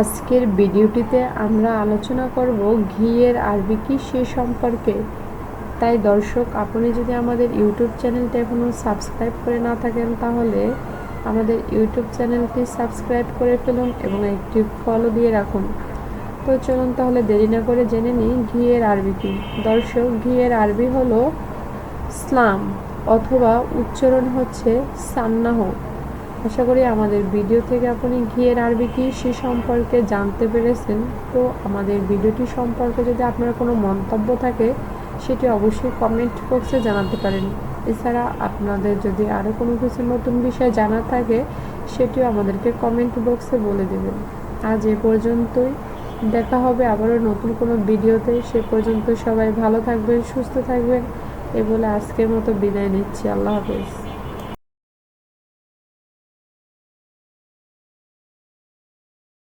আজকের ভিডিওটিতে আমরা আলোচনা করব ঘিয়ের আরবি কি সে সম্পর্কে। তাই দর্শক, আপনি যদি আমাদের ইউটিউব চ্যানেলটা এখনও সাবস্ক্রাইব করে না থাকেন, তাহলে আমাদের ইউটিউব চ্যানেলটি সাবস্ক্রাইব করে ফেলুন এবং একটি ফলো দিয়ে রাখুন। তো চলুন তাহলে দেরি না করে জেনে নিই ঘিয়ের আরবি কি। দর্শক, ঘিয়ের আরবি হলো স্লাম অথবা উচ্চারণ হচ্ছে সান্নাহ। আশা করি আমাদের ভিডিও থেকে আপনি ঘিয়ের আরবি কি সে সম্পর্কে জানতে পেরেছেন। তো আমাদের ভিডিওটি সম্পর্কে যদি আপনার কোনো মন্তব্য থাকে, সেটি অবশ্যই কমেন্ট বক্সে জানাতে পারেন। এছাড়া আপনাদের যদি আরও কোনো কিছু নতুন বিষয় জানার থাকে, সেটিও আমাদেরকে কমেন্ট বক্সে বলে দেবেন। আজ এ পর্যন্তই। দেখা হবে আবারও নতুন কোনো ভিডিওতে। সে পর্যন্ত সবাই ভালো থাকবেন, সুস্থ থাকবেন। এ বলে আজকের মতো বিদায় নিচ্ছি। আল্লাহ হাফেজ।